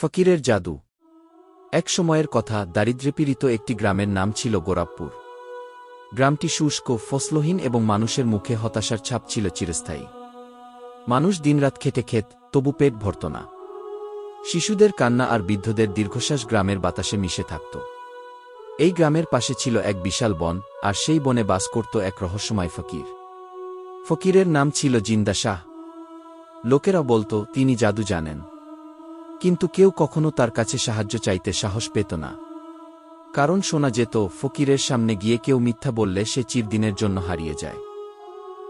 ফকিরের জাদু। এক সময়ের কথা দারিদ্র্যপীড়িত একটি গ্রামের নাম ছিল গোরাবপুর। গ্রামটি শুষ্ক, ফসলহীন এবং মানুষের মুখে হতাশার ছাপ ছিল চিরস্থায়ী। মানুষ দিনরাত খেটে খেত, তবু পেট ভরত না। শিশুদের কান্না আর বৃদ্ধদের দীর্ঘশ্বাস গ্রামের বাতাসে মিশে থাকত। এই গ্রামের পাশে ছিল এক বিশাল বন, আর সেই বনে বাস করত এক রহস্যময় ফকির। ফকিরের নাম ছিল জিন্দা শাহ। লোকেরা বলতো, তিনি জাদু জানেন। কিন্তু কেউ কখনো তার কাছে সাহায্য চাইতে সাহস পেত না। কারণ শোনা যেত, ফকিরের সামনে গিয়ে কেউ মিথ্যা বললে সে চিরদিনের জন্য হারিয়ে যায়।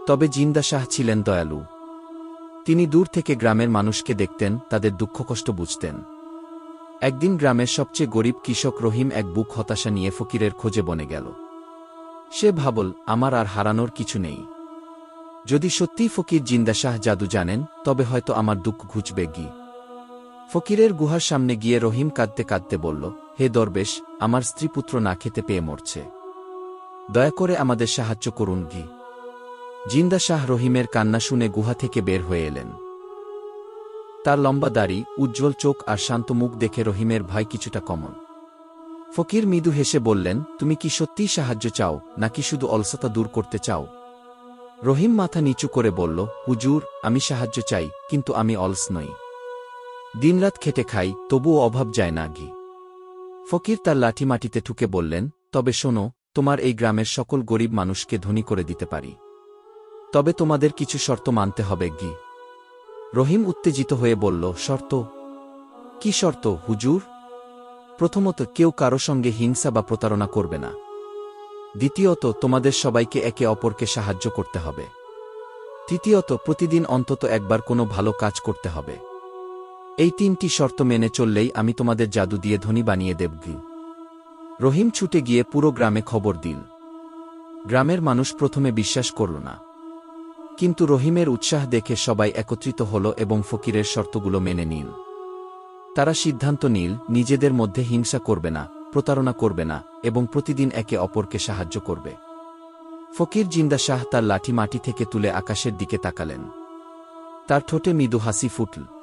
তবে জিন্দা শাহ ছিলেন দয়ালু। তিনি দূর থেকে গ্রামের মানুষকে দেখতেন, তাদের দুঃখ কষ্ট বুঝতেন। একদিন গ্রামের সবচেয়ে গরিব কৃষক রহিম এক বুক হতাশা নিয়ে ফকিরের খোঁজে বনে গেল। সে ভাবল, আমার আর হারানোর কিছু নেই। যদি সত্যিই ফকির জিন্দা শাহ জাদু জানেন, তবে হয়তো আমার দুঃখ ঘুচবে গি। ফকিরের গুহার সামনে গিয়ে রহিম কাঁদতে কাঁদতে বলল, হে দরবেশ, আমার স্ত্রীপুত্র না খেতে পেয়ে মরছে। দয়া করে আমাদের সাহায্য করুন গি জিন্দা শাহ রহিমের কান্না শুনে গুহা থেকে বের হয়ে এলেন। তার লম্বা দাড়ি, উজ্জ্বল চোখ আর শান্ত মুখ দেখে রহিমের ভয় কিছুটা কমন ফকির মৃদু হেসে বললেন, তুমি কি সত্যিই সাহায্য চাও, নাকি শুধু অলসতা দূর করতে চাও? রহিম মাথা নিচু করে বলল, হুজুর, আমি সাহায্য চাই, কিন্তু আমি অলস নই। দিনরাত খেটে খাই, তবুও অভাব যায় না গি ফকির তার লাঠি মাটিতে ঠুকে বললেন, তবে শোনো, তোমার এই গ্রামের সকল গরিব মানুষকে ধনী করে দিতে পারি। তবে তোমাদের কিছু শর্ত মানতে হবে, গি। রহিম উত্তেজিত হয়ে বলল, শর্ত? কি শর্ত, হুজুর? প্রথমত, কেউ কারও সঙ্গে হিংসা বা প্রতারণা করবে না। দ্বিতীয়ত, তোমাদের সবাইকে একে অপরকে সাহায্য করতে হবে। তৃতীয়ত, প্রতিদিন অন্তত একবার কোনো ভালো কাজ করতে হবে। এই তিনটি শর্ত মেনে চললেই আমি তোমাদের জাদু দিয়ে ধনী বানিয়ে দেবগি রহিম ছুটে গিয়ে পুরো গ্রামে খবর দিল। গ্রামের মানুষ প্রথমে বিশ্বাস করল না। কিন্তু রহিমের উৎসাহ দেখে সবাই একত্রিত হল এবং ফকিরের শর্তগুলো মেনে নিল। তারা সিদ্ধান্ত নিল, নিজেদের মধ্যে হিংসা করবে না, প্রতারণা করবে না, এবং প্রতিদিন একে অপরকে সাহায্য করবে। ফকির জিন্দা শাহ তার লাঠি মাটি থেকে তুলে আকাশের দিকে তাকালেন। তার ঠোঁটে মৃদু হাসি ফুটল।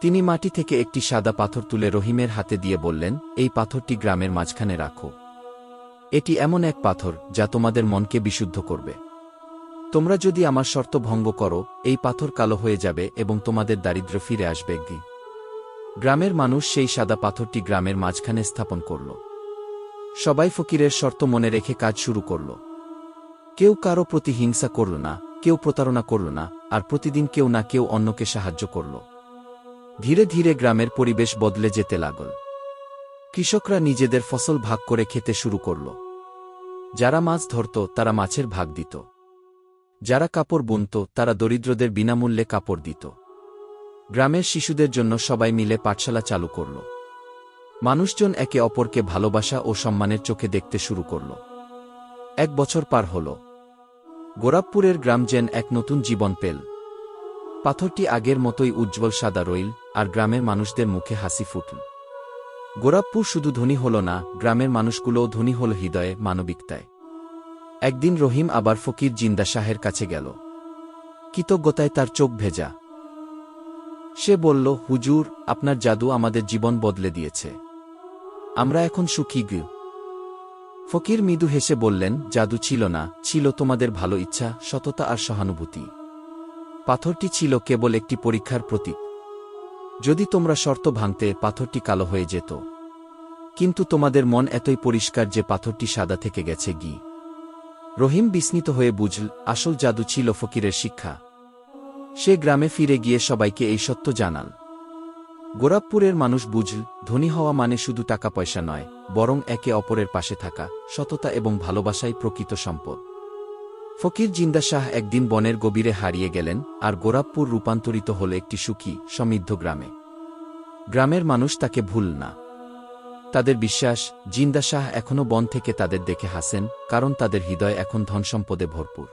তিনি মাটি থেকে একটি সাদা পাথর তুলে রহিমের হাতে দিয়ে বললেন, এই পাথরটি গ্রামের মাঝখানে রাখো। এটি এমন এক পাথর যা তোমাদের মনকে বিশুদ্ধ করবে। তোমরা যদি আমার শর্ত ভঙ্গ করো, এই পাথর কালো হয়ে যাবে এবং তোমাদের দারিদ্র ফিরে আসবে গি গ্রামের মানুষ সেই সাদা পাথরটি গ্রামের মাঝখানে স্থাপন করল। সবাই ফকিরের শর্ত মনে রেখে কাজ শুরু করল। কেউ কারও প্রতি হিংসা করল না, কেউ প্রতারণা করল না, আর প্রতিদিন কেউ না কেউ অন্যকে সাহায্য করল। ধীরে ধীরে গ্রামের পরিবেশ বদলে যেতে লাগল। কৃষকরা নিজেদের ফসল ভাগ করে খেতে শুরু করল। যারা মাছ ধরত, তারা মাছের ভাগ দিত। যারা কাপড় বুনত, তারা দরিদ্রদের বিনামূল্যে কাপড় দিত। গ্রামের শিশুদের জন্য সবাই মিলে পাঠশালা চালু করল। মানুষজন একে অপরকে ভালোবাসা ও সম্মানের চোখে দেখতে শুরু করল। এক বছর পার হল। গোরাবপুরের গ্রাম যেন এক নতুন জীবন পেল। পাথরটি আগের মতোই উজ্জ্বল সাদা রইল আর গ্রামের মানুষদের মুখে হাসি ফুটল। গোরাবপুর শুধু ধনী হল না, গ্রামের মানুষগুলোও ধনী হল হৃদয়ে মানবিকতায়। একদিন রহিম আবার ফকির জিন্দা শাহের কাছে গেল। কৃতজ্ঞতায় তার চোখ ভেজা। সে বলল, হুজুর, আপনার জাদু আমাদের জীবন বদলে দিয়েছে। আমরা এখন সুখী গৃহ ফকির মৃদু হেসে বললেন, জাদু ছিল না, ছিল তোমাদের ভালো ইচ্ছা, সততা আর সহানুভূতি। পাথরটি ছিল কেবল একটি পরীক্ষার প্রতীক। যদি তোমরা শর্ত ভাঙতে পাথরটি কালো হয়ে যেত। কিন্তু তোমাদের মন এতই পরিষ্কার যে পাথরটি সাদা থেকে গেছে গি। রহিম বিস্মিত হয়ে বুঝল, আসল জাদু ছিল ফকিরের শিক্ষা। সে গ্রামে ফিরে গিয়ে সবাইকে এই সত্য জানাল। গোরাবপুরের মানুষ বুঝল, ধনী হওয়া মানে শুধু টাকা পয়সা নয়, বরং একে অপরের পাশে থাকা, সততা এবং ভালোবাসাই প্রকৃত সম্পদ। ফকির জিন্দা শাহ একদিন বনের গভীরে হারিয়ে গেলেন আর গোরাবপুর রূপান্তরিত হল একটি সুখী, সমৃদ্ধ গ্রামে। গ্রামের মানুষ তাকে ভুল না। তাদের বিশ্বাস, জিন্দা শাহ এখনও বন থেকে তাদের দেখে হাসেন, কারণ তাদের হৃদয় এখন ধনসম্পদে ভরপুর।